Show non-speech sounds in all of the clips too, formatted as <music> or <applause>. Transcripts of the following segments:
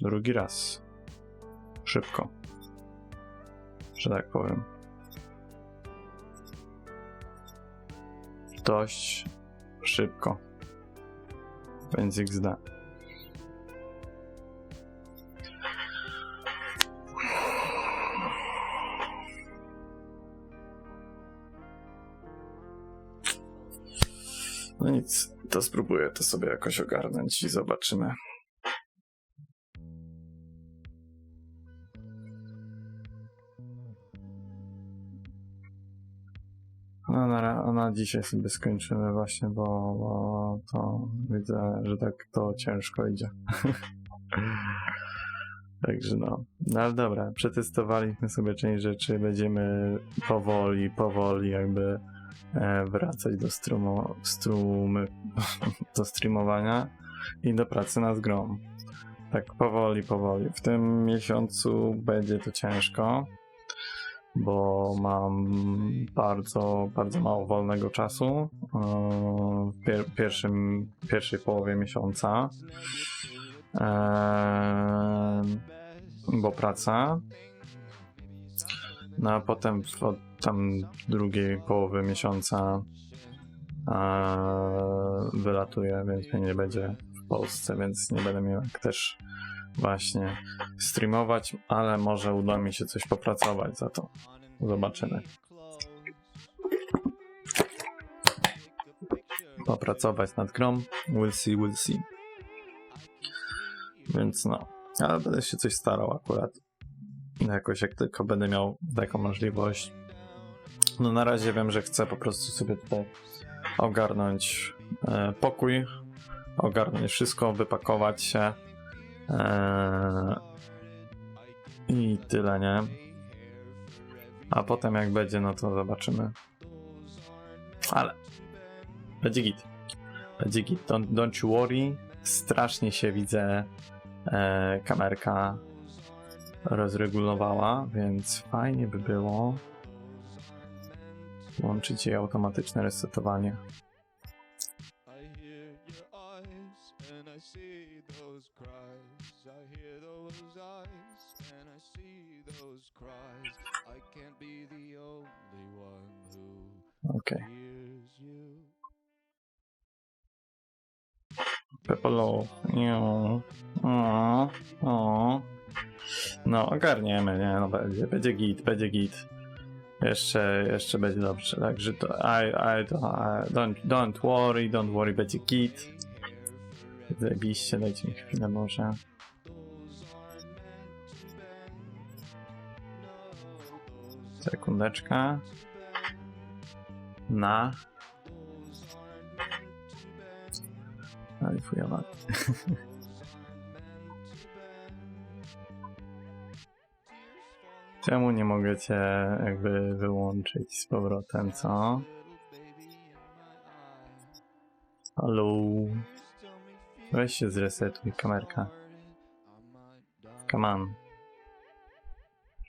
drugi raz. Szybko. Że tak powiem. Dość szybko. Więc XD. No nic, to spróbuję to sobie jakoś ogarnąć i zobaczymy. No na, na dzisiaj sobie skończymy właśnie, bo, bo to widzę, że tak to ciężko idzie. <laughs> Także no. No ale dobra, przetestowaliśmy sobie część rzeczy, będziemy powoli, powoli jakby e, wracać do strumu, strumy, <laughs> do streamowania i do pracy nad grą. Tak powoli, powoli. W tym miesiącu będzie to ciężko, bo mam bardzo, bardzo mało wolnego czasu e, w pier pierwszym, pierwszej połowie miesiąca. Eee, bo praca. No a potem od tam drugiej połowy miesiąca eee, wylatuję, więc mnie nie będzie w Polsce, więc nie będę miał też właśnie streamować, ale może uda mi się coś popracować za to. Zobaczymy. Popracować nad grą. We'll see, we'll see. Więc no, ale będę się coś starał akurat. Jakoś jak tylko będę miał taką możliwość. No na razie wiem, że chcę po prostu sobie tutaj ogarnąć e, pokój, ogarnąć wszystko, wypakować się e, i tyle, nie? A potem jak będzie, no to zobaczymy. Ale będzie git. Będzie git. Don't, don't you worry. Strasznie się widzę e, kamerka rozregulowała, więc fajnie by było włączyć jej automatyczne resetowanie. And I see those cries. I hear those eyes and I see those cries. I can't be the only one who Okej. hears you. Niu. O, o. No, ogarniemy, nie? No, będzie, będzie git, będzie git. Jeszcze, jeszcze będzie dobrze, także to I, I, to, I don't, don't worry, don't worry, będzie git. Zajebiście, dajcie mi chwilę może. Sekundeczka. Na. Ale chujowa. <laughs> Czemu nie mogę cię jakby wyłączyć z powrotem, co? Halo? Weź się zresetuj kamerka. Come on.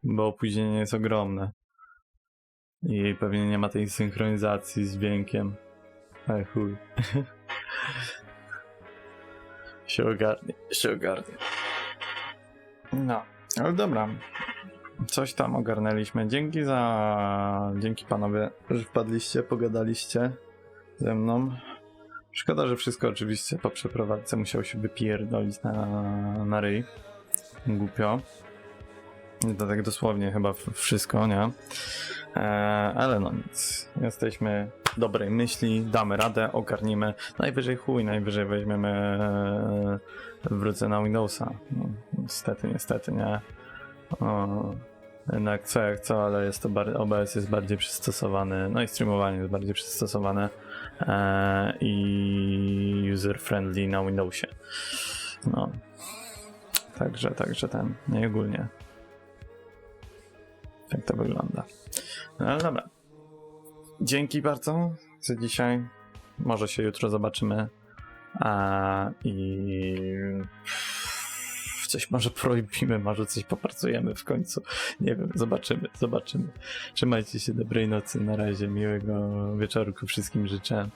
Bo opóźnienie jest ogromne. I pewnie nie ma tej synchronizacji z dźwiękiem. Ale chuj. <laughs> się ogarnie, się ogarnie. No, ale dobra. Coś tam ogarnęliśmy. Dzięki za. Dzięki panowie, że wpadliście, pogadaliście ze mną. Szkoda, że wszystko oczywiście po przeprowadzce musiał się wypierdolić na, na ryj. Głupio. To tak dosłownie chyba wszystko, nie? E, ale no nic. Jesteśmy dobrej myśli, damy radę, ogarnimy. Najwyżej chuj, najwyżej weźmiemy, e, wrócę na Windowsa. No, niestety, niestety, nie. O, jednak co jak co, ale jest to bar- OBS jest bardziej przystosowany, no i streamowanie jest bardziej przystosowane e, i user-friendly na Windowsie. No. Także, także ten, nie ogólnie. Tak to wygląda. No ale dobra. Dzięki bardzo za dzisiaj. Może się jutro zobaczymy. A, I coś może porobimy, może coś popracujemy w końcu. Nie wiem, zobaczymy, zobaczymy. Trzymajcie się, dobrej nocy, na razie, miłego wieczorku wszystkim życzę.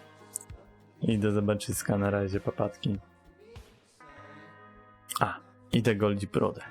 I do zobaczyska, na razie, papatki. A, Idę golić brodę.